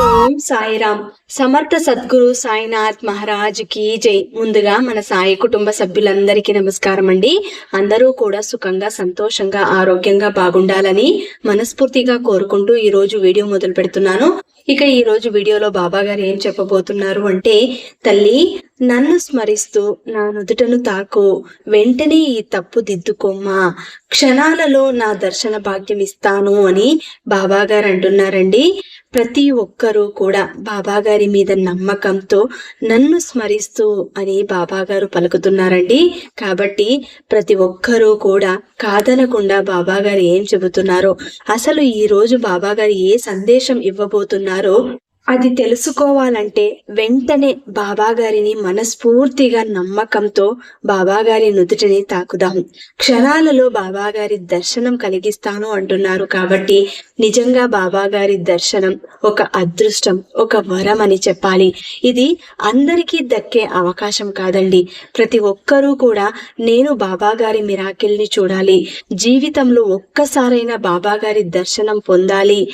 ఓం సాయిరామ్ సమర్థ సద్గురు సాయినాథ్ మహారాజ్కి జై. ముందుగా మన సాయి కుటుంబ సభ్యులందరికీ నమస్కారం అండి. అందరూ కూడా సుఖంగా సంతోషంగా ఆరోగ్యంగా బాగుండాలని మనస్ఫూర్తిగా కోరుకుంటూ ఈ రోజు వీడియో మొదలు పెడుతున్నాను ఇక ఈ రోజు వీడియోలో బాబా గారు ఏం చెప్పబోతున్నారు అంటే తల్లి నన్ను స్మరిస్తూ నా నుదుటను తాకు వెంటనే ఈ తప్పు దిద్దుకోమ్మా. క్షణాలలో నా దర్శన భాగ్యం ఇస్తాను అని బాబా గారు అంటున్నారండి. ప్రతి ఒక్కరూ కూడా బాబా గారి మీద నమ్మకంతో నన్ను స్మరిస్తూ అని బాబా గారు పలుకుతున్నారండి. కాబట్టి ప్రతి ఒక్కరూ కూడా కాదనకుండా బాబా గారు ఏం చెబుతున్నారో అసలు ఈ రోజు బాబా గారు ఏ సందేశం ఇవ్వబోతున్నారు అది తెలుసుకోవాలంటే వెంటనే బాబా గారిని మనస్ఫూర్తిగా నమ్మకంతో బాబా గారి నుదుటిని తాకుదాం. క్షణాలలో బాబాగారి దర్శనం కలిగిస్తాను అంటున్నారు కాబట్టి నిజంగా బాబాగారి దర్శనం ఒక అదృష్టం ఒక వరం అని చెప్పాలి. ఇది అందరికీ దక్కే అవకాశం కాదండి. ప్రతి ఒక్కరూ కూడా నేను బాబా గారి మిరాకిల్ని చూడాలి. జీవితంలో ఒక్కసారైనా బాబాగారి దర్శనం పొందాలి.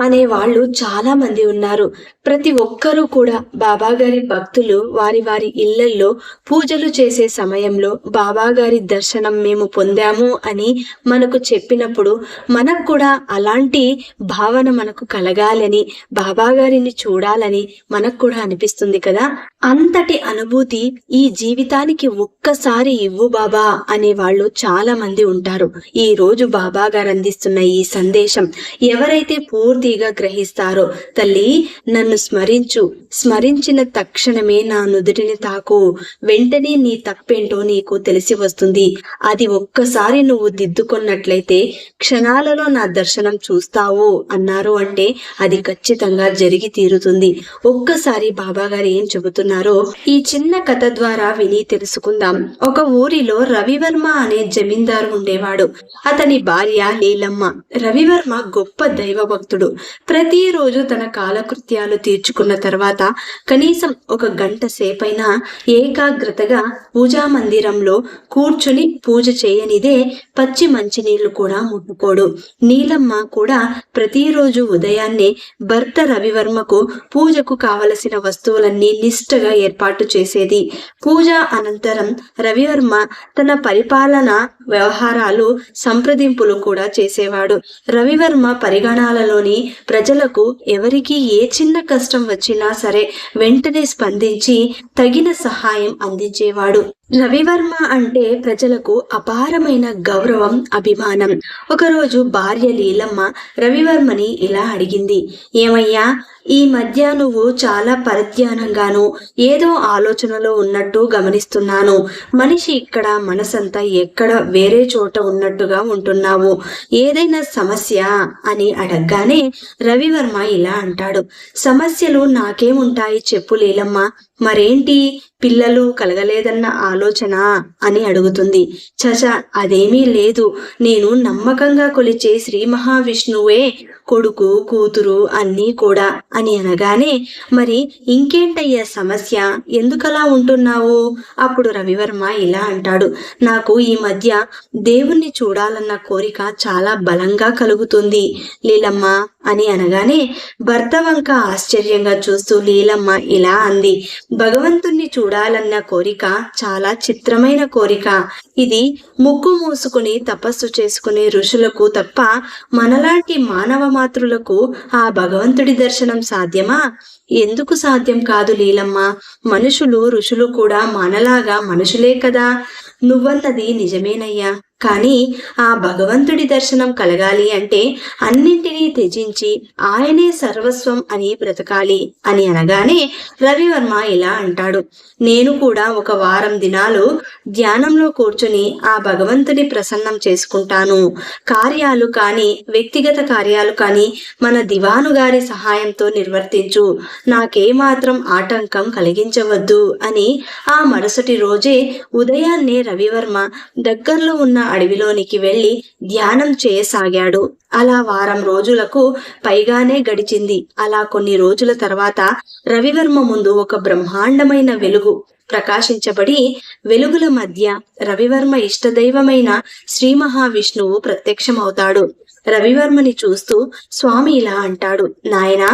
అనే వాళ్ళు చాలా మంది ఉన్నారు. ప్రతి ఒక్కరూ కూడా బాబాగారి భక్తులు వారి వారి ఇళ్ళల్లో పూజలు చేసే సమయంలో బాబా గారి దర్శనం మేము పొందాము అని మనకు చెప్పినప్పుడు మనకు కూడా అలాంటి భావన మనకు కలగాలని బాబాగారిని చూడాలని మనకు కూడా అనిపిస్తుంది కదా? అంతటి అనుభూతి ఈ జీవితానికి ఒక్కసారి ఇవ్వు బాబా అనే వాళ్ళు చాలా మంది ఉంటారు. ఈ రోజు బాబా గారు అందిస్తున్న ఈ సందేశం ఎవరైతే పూర్తి పూర్తిగా గ్రహిస్తారో తల్లి నన్ను స్మరించు. స్మరించిన తక్షణమే నా నుదుటిని తాకు. వెంటనే నీ తప్పేంటో నీకు తెలిసి వస్తుంది. అది ఒక్కసారి నువ్వు దిద్దుకున్నట్లయితే క్షణాలలో నా దర్శనం చూస్తావు అన్నారు అంటే అది ఖచ్చితంగా జరిగి తీరుతుంది. ఒక్కసారి బాబా గారు ఏం చెబుతున్నారో ఈ చిన్న కథ ద్వారా విని తెలుసుకుందాం. ఒక ఊరిలో రవివర్మ అనే జమీందారు ఉండేవాడు. అతని భార్య నీలమ్మ. రవివర్మ గొప్ప దైవ భక్తుడు ప్రతిరోజు తన కాలకృత్యాలు తీర్చుకున్న తర్వాత కనీసం ఒక గంట సేపైనా ఏకాగ్రతగా పూజా మందిరంలో కూర్చుని పూజ చేయనిదే పచ్చి మంచినీళ్ళు కూడా ముట్టుకోడు. నీలమ్మ కూడా ప్రతిరోజు ఉదయాన్నే భర్త రవివర్మకు పూజకు కావలసిన వస్తువులన్నీ నిష్ఠగా ఏర్పాటు చేసేది. పూజ అనంతరం రవివర్మ తన పరిపాలన వ్యవహారాలు సంప్రదింపులు కూడా చేసేవాడు. రవివర్మ పరిగణాలలోని ప్రజలకు ఎవరికి ఏ చిన్న కష్టం వచ్చినా సరే వెంటనే స్పందించి తగిన సహాయం అందించేవాడు. రవివర్మ అంటే ప్రజలకు అపారమైన గౌరవం అభిమానం. ఒకరోజు భార్య లీలమ్మ రవివర్మని ఇలా అడిగింది. ఏమయ్యా ఈ మధ్య నువ్వు చాలా పరధ్యానంగాను ఏదో ఆలోచనలో ఉన్నట్టు గమనిస్తున్నాను. మనిషి ఇక్కడ మనసంతా ఎక్కడ వేరే చోట ఉన్నట్టుగా ఉంటున్నావు. ఏదైనా సమస్య అని అడగగానే రవివర్మ ఇలా అంటాడు. సమస్యలు నాకేముంటాయి చెప్పు లీలమ్మ మరేంటి? పిల్లలు కలగలేదన్న ఆలోచన అని అడుగుతుంది. చచ అదేమీ లేదు. నేను నమ్మకంగా కొలిచే శ్రీ మహావిష్ణువే కొడుకు కూతురు అన్నీ కూడా అని అనగానే మరి ఇంకేంటయ్యా సమస్య? ఎందుకలా ఉంటున్నావు? అప్పుడు రవివర్మ ఇలా అంటాడు నాకు ఈ మధ్య దేవుణ్ణి చూడాలన్న కోరిక చాలా బలంగా కలుగుతుంది లీలమ్మ అని అనగానే భర్త వంక ఆశ్చర్యంగా చూస్తూ లీలమ్మ ఇలా అంది భగవంతుణ్ణి చూడాలన్న కోరిక చాలా చిత్రమైన కోరిక. ఇది ముక్కు మూసుకుని తపస్సు చేసుకునే ఋషులకు తప్ప మనలాంటి మానవ మాతృలకు ఆ భగవంతుడి దర్శనం సాధ్యమా? ఎందుకు సాధ్యం కాదు లీలమ్మ? మనుషులు ఋషులు కూడా మనలాగా మనుషులే కదా. నువ్వన్నది నిజమేనయ్యా. కానీ ఆ భగవంతుడి దర్శనం కలగాలి అంటే అన్నింటినీ త్యజించి ఆయనే సర్వస్వం అని బ్రతకాలి అని అనగానే రవివర్మ ఇలా అంటాడు. నేను కూడా ఒక వారం దినాలు ధ్యానంలో కూర్చుని ఆ భగవంతుని ప్రసన్నం చేసుకుంటాను. కార్యాలు కానీ వ్యక్తిగత కార్యాలు కానీ మన దివాను గారి సహాయంతో నిర్వర్తించు. నాకేమాత్రం ఆటంకం కలిగించవద్దు అని ఆ మరుసటి రోజే ఉదయాన్నే రవివర్మ దగ్గరలో ఉన్న అడవిలోనికి వెళ్ళి ధ్యానం చేయసాగాడు. అలా వారం రోజులకు పైగానే గడిచింది. అలా కొన్ని రోజుల తర్వాత రవివర్మ ముందు ఒక బ్రహ్మాండమైన వెలుగు ప్రకాశించబడి వెలుగుల మధ్య రవివర్మ ఇష్టదైవమైన శ్రీ మహావిష్ణువు ప్రత్యక్షమవుతాడు. రవివర్మని చూస్తూ స్వామి ఇలా అంటాడు నాయనా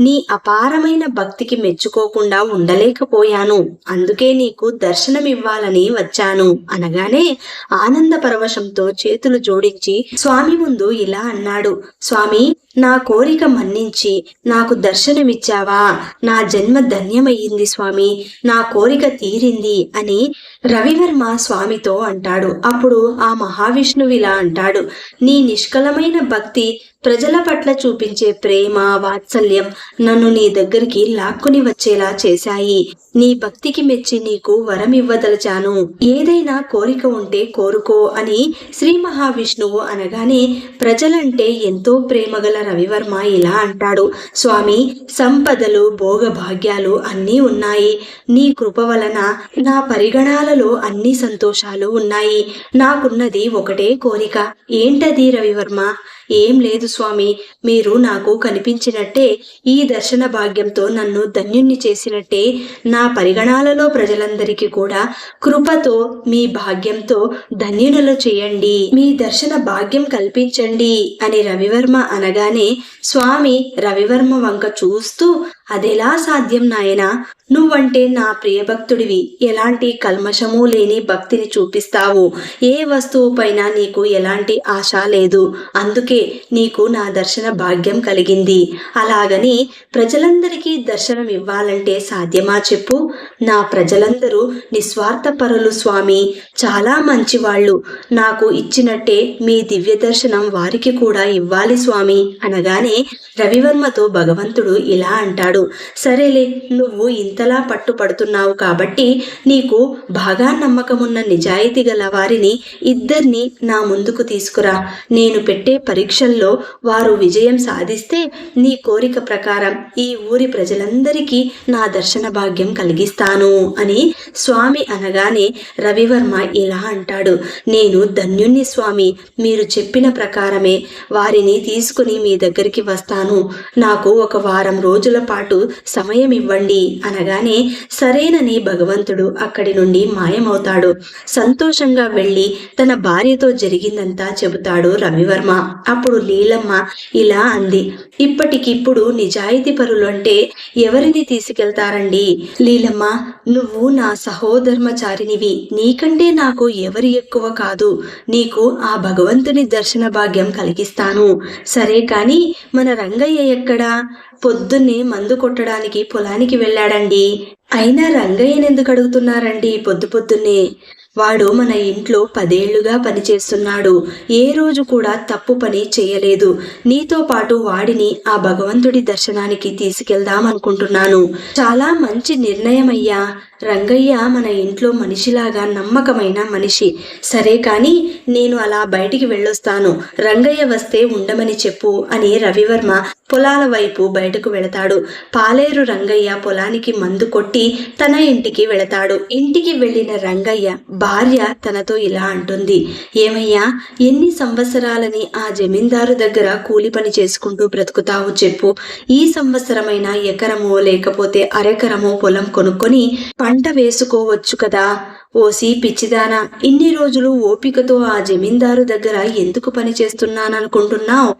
నీ అపారమైన భక్తికి మెచ్చుకోకుండా ఉండలేకపోయాను. అందుకే నీకు దర్శనమివ్వాలని వచ్చాను. అనగానే ఆనంద పరవశంతో చేతులు జోడించి స్వామి ముందు ఇలా అన్నాడు. స్వామి నా కోరిక మన్నించి నాకు దర్శనమిచ్చావా? నా జన్మ ధన్యమయ్యింది స్వామి. నా కోరిక తీరింది అని రవివర్మ స్వామితో అంటాడు. అప్పుడు ఆ మహావిష్ణువు ఇలా అంటాడు. నీ నిష్కలమైన భక్తి ప్రజల పట్ల చూపించే ప్రేమ వాత్సల్యం నన్ను నీ దగ్గరికి లాక్కుని వచ్చేలా చేశాయి. నీ భక్తికి మెచ్చి నీకు వరం ఇవ్వదలచాను. ఏదైనా కోరిక ఉంటే కోరుకో అని శ్రీ మహావిష్ణువు అనగానే ప్రజలంటే ఎంతో ప్రేమగల రవివర్మ ఇలా అంటాడు. స్వామి సంపదలు భోగభాగ్యాలు అన్నీ ఉన్నాయి. నీ కృప వలన నా పరిగణాలలో అన్ని సంతోషాలు ఉన్నాయి. నాకున్నది ఒకటే కోరిక. ఏంటది రవివర్మ? ఏం లేదు స్వామి. మీరు నాకు కనిపించినట్టే ఈ దర్శన భాగ్యంతో నన్ను ధన్యుణ్ణి చేసినట్టే నా పరిగణాలలో ప్రజలందరికీ కూడా కృపతో మీ భాగ్యంతో ధన్యునులు చేయండి. మీ దర్శన భాగ్యం కల్పించండి అని రవివర్మ అనగానే స్వామి రవివర్మ వంక చూస్తూ అదెలా సాధ్యం నాయనా? నువ్వంటే నా ప్రియభక్తుడివి. ఎలాంటి కల్మషము లేని భక్తిని చూపిస్తావు. ఏ వస్తువు పైన నీకు ఎలాంటి ఆశ లేదు. అందుకే నీకు నా దర్శన భాగ్యం కలిగింది. అలాగని ప్రజలందరికీ దర్శనం ఇవ్వాలంటే సాధ్యమా చెప్పు? నా ప్రజలందరూ నిస్వార్థపరులు స్వామి. చాలా మంచివాళ్ళు. నాకు ఇచ్చినట్టే మీ దివ్య దర్శనం వారికి కూడా ఇవ్వాలి స్వామి. అనగానే రవివర్మతో భగవంతుడు ఇలా అంటాడు. సరేలే నువ్వు ఇంతలా పట్టుపడుతున్నావు కాబట్టి నీకు బాగా నమ్మకమున్న నిజాయితీ గల వారిని ఇద్దరిని నా ముందుకు తీసుకురా. నేను పెట్టే పరీక్షల్లో వారు విజయం సాధిస్తే నీ కోరిక ప్రకారం ఈ ఊరి ప్రజలందరికీ నా దర్శన భాగ్యం కలిగిస్తాను అని స్వామి అనగానే రవివర్మ ఇలా అంటాడు. నేను ధన్యుణ్ణి స్వామి మీరు చెప్పిన ప్రకారమే వారిని తీసుకుని మీ దగ్గరికి వస్తాను. నాకు ఒక వారం రోజుల పాటు సమయం ఇవ్వండి అనగానే సరేనని భగవంతుడు అక్కడి నుండి మాయమవుతాడు. సంతోషంగా వెళ్ళి తన భార్యతో జరిగిందంతా చెబుతాడు రవివర్మ. అప్పుడు లీలమ్మ ఇలా అంది. ఇప్పటికిప్పుడు నిజాయితీ పరులు అంటే ఎవరిని తీసుకెళ్తారండి? లీలమ్మ నువ్వు నా సహోధర్మచారినివి నీకంటే నాకు ఎవరి ఎక్కువ కాదు. నీకు ఆ భగవంతుని దర్శన భాగ్యం కలిగిస్తాను. సరే కాని మన రంగయ్య ఎక్కడా? పొద్దున్నే మందు కొట్టడానికి పొలానికి వెళ్ళాడండి. అయినా రంగయ్యని ఎందుకు అడుగుతున్నారండి పొద్దు పొద్దున్నే? వాడు మన ఇంట్లో పదేళ్ళుగా పనిచేస్తున్నాడు. ఏ రోజు కూడా తప్పు పని చేయలేదు. నీతో పాటు వాడిని ఆ భగవంతుడి దర్శనానికి తీసుకెళ్దాం అనుకుంటున్నాను చాలా మంచి నిర్ణయం అయ్యా రంగయ్య మన ఇంట్లో మనిషిలాగా నమ్మకమైన మనిషి. సరే కానీ నేను అలా బయటికి వెళ్ళొస్తాను. రంగయ్య వస్తే ఉండమని చెప్పు అని రవివర్మ పొలాల వైపు బయటకు వెళతాడు. పాలేరు రంగయ్య పొలానికి మందు కొట్టి తన ఇంటికి వెళతాడు. ఇంటికి వెళ్ళిన రంగయ్య భార్య తనతో ఇలా అంటుంది. ఏమయ్యా ఎన్ని సంవత్సరాలని ఆ జమీందారు దగ్గర కూలి పని చేసుకుంటూ బ్రతుకుతావు చెప్పు. ఈ సంవత్సరమైన ఎకరమో లేకపోతే అరెకరమో పొలం కొనుక్కొని పంట వేసుకోవచ్చు కదా. ఓసి పిచ్చిదానా ఇన్ని రోజులు ఓపికతో ఆ జమీందారు దగ్గర ఎందుకు పని చేస్తున్నాననుకుంటున్నావు?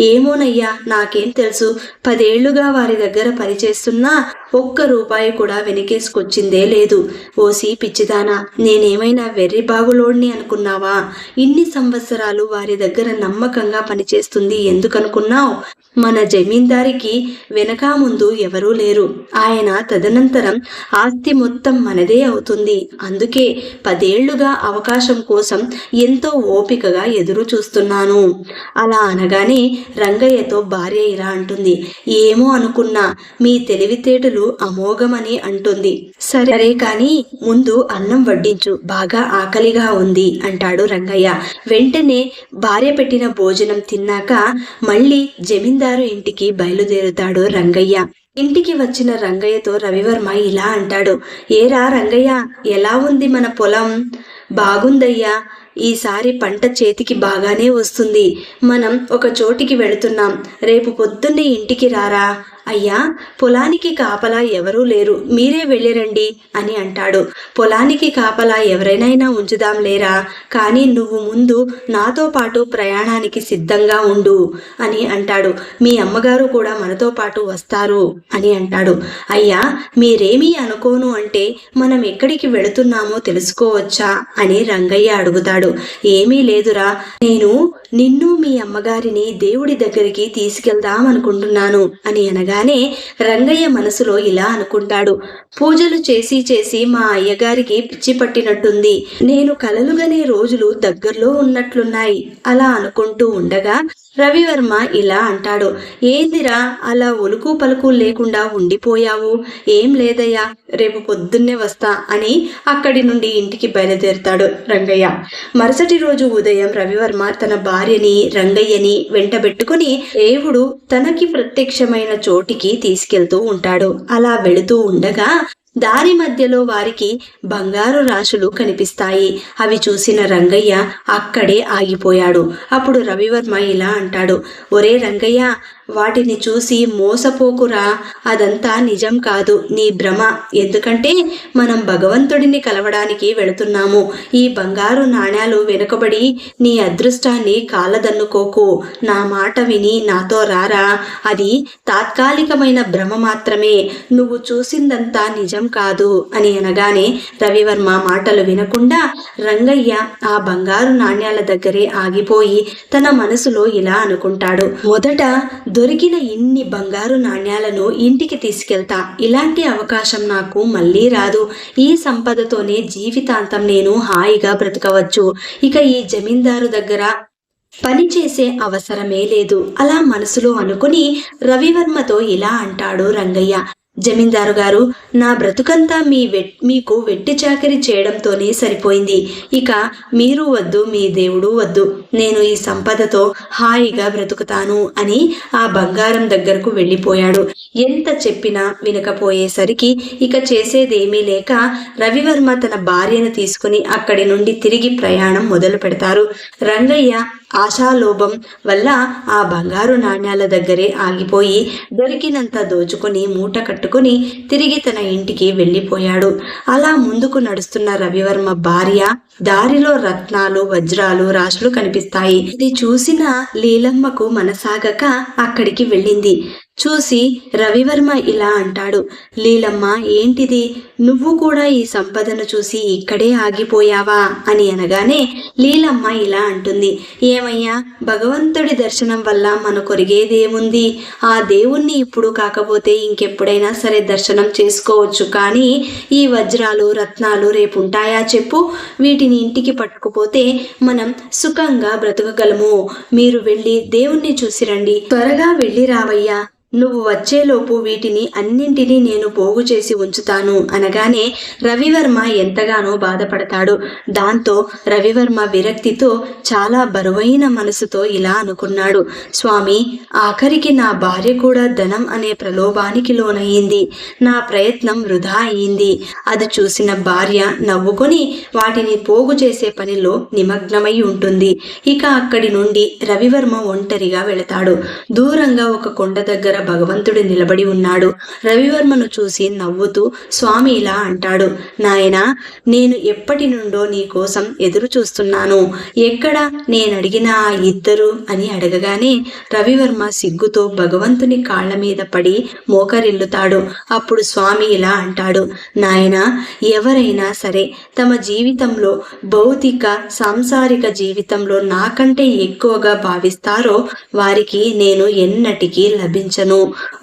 ఏమోనయ్యా నాకేం తెలుసు. పదేళ్ళుగా వారి దగ్గర పనిచేస్తున్నా ఒక్క రూపాయి కూడా వెనకేసుకొచ్చిందే లేదు. ఓసి పిచ్చిదానా నేనేమైనా వెర్రి బాగులోడ్ని అనుకున్నావా? ఇన్ని సంవత్సరాలు వారి దగ్గర నమ్మకంగా పనిచేస్తుంది ఎందుకనుకున్నావు? మన జమీందారికి వెనక ముందు ఎవరూ లేరు. ఆయన తదనంతరం ఆస్తి మొత్తం మనదే అవుతుంది. అందుకే పదేళ్ళుగా అవకాశం కోసం ఎంతో ఓపికగా ఎదురు చూస్తున్నాను అలా అనగానే రంగయ్యతో భార్య ఇలా అంటుంది. ఏమో అనుకున్నా మీ తెలివితేటలు అమోఘమని అంటుంది. సరే కానీ ముందు అన్నం వడ్డించు బాగా ఆకలిగా ఉంది అంటాడు రంగయ్య. వెంటనే భార్య పెట్టిన భోజనం తిన్నాక మళ్ళీ జమీందారు ఇంటికి బయలుదేరుతాడు రంగయ్య. ఇంటికి వచ్చిన రంగయ్యతో రవివర్మ ఇలా అంటాడు. ఏరా రంగయ్య ఎలా ఉంది మన పొలం? బాగుందయ్యా. ఈసారి పంట చేతికి బాగానే వస్తుంది. మనం ఒక చోటికి వెళుతున్నాం. రేపు పొద్దున్నే ఇంటికి రారా? అయ్యా పొలానికి కాపలా ఎవరూ లేరు. మీరే వెళ్ళిరండి అని అంటాడు. పొలానికి కాపలా ఎవరైనా ఉంచుదాం లేరా? కానీ నువ్వు ముందు నాతో పాటు ప్రయాణానికి సిద్ధంగా ఉండు అని అంటాడు. మీ అమ్మగారు కూడా మనతో పాటు వస్తారు అని అంటాడు. అయ్యా మీరేమీ అనుకోను అంటే మనం ఎక్కడికి వెళుతున్నామో తెలుసుకోవచ్చా అని రంగయ్య అడుగుతాడు. ఏమీ లేదురా నేను నిన్ను మీ అమ్మగారిని దేవుడి దగ్గరికి తీసుకెళ్దాం అనుకుంటున్నాను అని అనగా అనగానే రంగయ్య మనసులో ఇలా అనుకుంటాడు. పూజలు చేసి చేసి మా అయ్యగారికి పిచ్చి పట్టినట్టుంది. నేను కలలుగనే రోజులు దగ్గరలో ఉన్నట్లున్నాయి. అలా అనుకుంటూ ఉండగా రవివర్మ ఇలా అంటాడు. ఏందిరా అలా ఒలుకు పలుకు లేకుండా ఉండిపోయావు? ఏం లేదయ్యా రేపు పొద్దున్నే వస్తా అని అక్కడి నుండి ఇంటికి బయలుదేరుతాడు రంగయ్య. మరుసటి రోజు ఉదయం రవివర్మ తన భార్యని రంగయ్యని వెంటబెట్టుకుని దేవుడు తనకి ప్రత్యక్షమైన చోటు చోటికి తీసుకెళ్తూ ఉంటాడు. అలా వెళుతూ ఉండగా దారి మధ్యలో వారికి బంగారు రాశులు కనిపిస్తాయి. అవి చూసిన రంగయ్య అక్కడే ఆగిపోయాడు. అప్పుడు రవివర్మ ఇలా అంటాడు ఒరే రంగయ్య వాటిని చూసి మోసపోకురా అదంతా నిజం కాదు నీ భ్రమ. ఎందుకంటే మనం భగవంతుడిని కలవడానికి వెళుతున్నాము. ఈ బంగారు నాణ్యాలు వెనుకబడి నీ అదృష్టాన్ని కాలదన్నుకోకు నా మాట విని నాతో రారా. అది తాత్కాలికమైన భ్రమ మాత్రమే. నువ్వు చూసిందంతా నిజం కాదు అని అనగానే రవివర్మ మాటలు వినకుండా రంగయ్య ఆ బంగారు నాణ్యాల దగ్గరే ఆగిపోయి తన మనసులో ఇలా అనుకుంటాడు. మొదట దొరికిన ఇన్ని బంగారు నాణ్యాలను ఇంటికి తీసుకెళ్తా. ఇలాంటి అవకాశం నాకు మళ్ళీ రాదు. ఈ సంపదతోనే జీవితాంతం నేను హాయిగా బ్రతకవచ్చు. ఇక ఈ జమీందారు దగ్గర పని చేసే అవసరమే లేదు. అలా మనసులో అనుకుని రవివర్మతో ఇలా అంటాడు రంగయ్య. జమీందారు గారు నా బ్రతుకంతా మీ వెట్ మీకు వెట్టి చాకరీ చేయడంతోనే సరిపోయింది. ఇక మీరు వద్దు మీ దేవుడు వద్దు. నేను ఈ సంపదతో హాయిగా బ్రతుకుతాను అని ఆ బంగారం దగ్గరకు వెళ్ళిపోయాడు. ఎంత చెప్పినా వినకపోయేసరికి ఇక చేసేదేమీ లేక రవివర్మ తన భార్యను తీసుకుని అక్కడి నుండి తిరిగి ప్రయాణం మొదలు పెడతారు రంగయ్య ఆశాలోభం వల్ల ఆ బంగారు నాణ్యాల దగ్గరే ఆగిపోయి దొరికినంత దోచుకుని మూట కట్టుకుని తిరిగి తన ఇంటికి వెళ్ళిపోయాడు. అలా ముందుకు నడుస్తున్న రవివర్మ భార్య దారిలో రత్నాలు వజ్రాలు రాశులు కనిపిస్తాయి. ఇది చూసిన లీలమ్మకు మనసాగక అక్కడికి వెళ్ళింది. చూసి రవివర్మ ఇలా అంటాడు లీలమ్మ ఏంటిది? నువ్వు కూడా ఈ సంపదను చూసి ఇక్కడే ఆగిపోయావా? అని అనగానే లీలమ్మ ఇలా అంటుంది ఏమయ్యా భగవంతుడి దర్శనం వల్ల మనకొరిగేదేముంది? ఆ దేవుణ్ణి ఇప్పుడు కాకపోతే ఇంకెప్పుడైనా సరే దర్శనం చేసుకోవచ్చు. కానీ ఈ వజ్రాలు రత్నాలు రేపు ఉంటాయా చెప్పు? వీటిని ఇంటికి పట్టుకుపోతే మనం సుఖంగా బ్రతకగలము. మీరు వెళ్ళి దేవుణ్ణి చూసి రండి. త్వరగా వెళ్ళి రావయ్యా. నువ్వు వచ్చేలోపు వీటిని అన్నింటినీ నేను పోగు చేసి ఉంచుతాను అనగానే రవివర్మ ఎంతగానో బాధపడతాడు. దాంతో రవివర్మ విరక్తితో చాలా బరువైన మనసుతో ఇలా అనుకున్నాడు. స్వామి ఆఖరికి నా భార్య కూడా ధనం అనే ప్రలోభానికి లోనయ్యింది నా ప్రయత్నం వృధా అయింది. అది చూసిన భార్య నవ్వుకొని వాటిని పోగు చేసే పనిలో నిమగ్నమై ఉంటుంది. ఇక అక్కడి నుండి రవివర్మ ఒంటరిగా వెళతాడు. దూరంగా ఒక కొండ దగ్గర భగవంతుడు నిలబడి ఉన్నాడు. రవివర్మను చూసి నవ్వుతూ స్వామి ఇలా అంటాడు నాయన నేను ఎప్పటి నుండో నీ కోసం ఎదురు చూస్తున్నాను. ఎక్కడ నేను ఆ ఇద్దరు? అని అడగగానే రవివర్మ సిగ్గుతో భగవంతుని కాళ్ళ మీద పడి మోకరిల్లుతాడు. అప్పుడు స్వామి ఇలా అంటాడు నాయన ఎవరైనా సరే తమ జీవితంలో భౌతిక సాంసారిక జీవితంలో నాకంటే ఎక్కువగా భావిస్తారో వారికి నేను ఎన్నటికీ లభించను.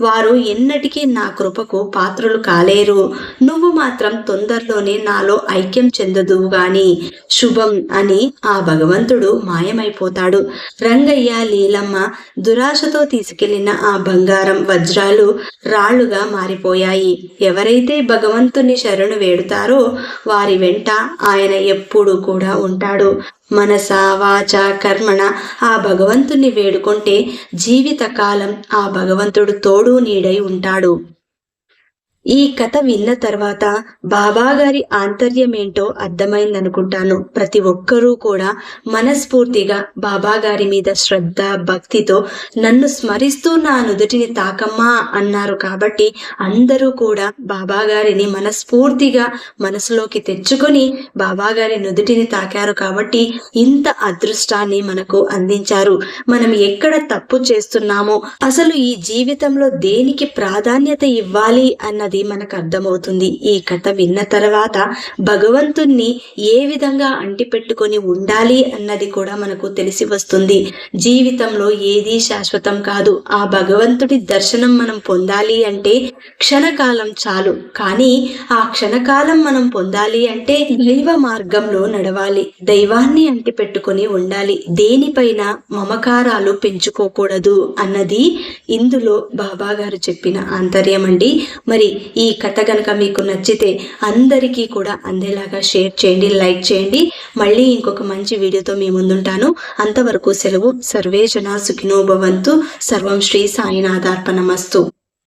వారు ఎన్నటికీ నా కృపకు పాత్రులు కాలేరు. నువ్వు మాత్రం తొందరలోనే నాలో ఐక్యం చెందదువు గాని. శుభం అని ఆ భగవంతుడు మాయమైపోతాడు. రంగయ్య లీలమ్మ దురాశతో తీసుకెళ్ళిన ఆ బంగారం వజ్రాలు రాళ్ళుగా మారిపోయాయి. ఎవరైతే భగవంతుని శరణు వేడుతారో వారి వెంట ఆయన ఎప్పుడు కూడా ఉంటాడు. మనస వాచ కర్మణ. ఆ భగవంతుణ్ణి వేడుకుంటే జీవితకాలం ఆ భగవంతుడు తోడు నీడై ఉంటాడు. ఈ కథ విన్న తర్వాత బాబా గారి ఆంతర్యం ఏంటో అర్థమైందనుకుంటాను. ప్రతి ఒక్కరూ కూడా మనస్ఫూర్తిగా బాబా గారి మీద శ్రద్ధ భక్తితో నన్ను స్మరిస్తూ నా నుదుటిని తాకమ్మా అన్నారు కాబట్టి అందరూ కూడా బాబా గారిని మనస్ఫూర్తిగా మనసులోకి తెచ్చుకొని బాబా గారి నుదుటిని తాకారు కాబట్టి ఇంత అదృష్టాన్ని మనకు అందించారు. మనం ఎక్కడ తప్పు చేస్తున్నామో అసలు ఈ జీవితంలో దేనికి ప్రాధాన్యత ఇవ్వాలి అన్నది మనకు అర్థమవుతుంది. ఈ కథ విన్న తర్వాత భగవంతుణ్ణి ఏ విధంగా అంటిపెట్టుకొని ఉండాలి అన్నది కూడా మనకు తెలిసి వస్తుంది. జీవితంలో ఏది శాశ్వతం కాదు. ఆ భగవంతుడి దర్శనం మనం పొందాలి అంటే క్షణకాలం చాలు. కానీ ఆ క్షణకాలం మనం పొందాలి అంటే దైవ మార్గంలో నడవాలి. దైవాన్ని అంటిపెట్టుకొని ఉండాలి. దేనిపైన మమకారాలు పెంచుకోకూడదు అన్నది ఇందులో బాబా గారు చెప్పిన ఆంతర్యం అండి. మరి ఈ కథ కనుక మీకు నచ్చితే అందరికీ కూడా అందేలాగా షేర్ చేయండి లైక్ చేయండి. మళ్ళీ ఇంకొక మంచి వీడియోతో మీ ముందుంటాను. అంతవరకు సెలవు. సర్వే జనా సుఖినో భవంతు. సర్వం శ్రీ సాయినాథార్పణమస్తు.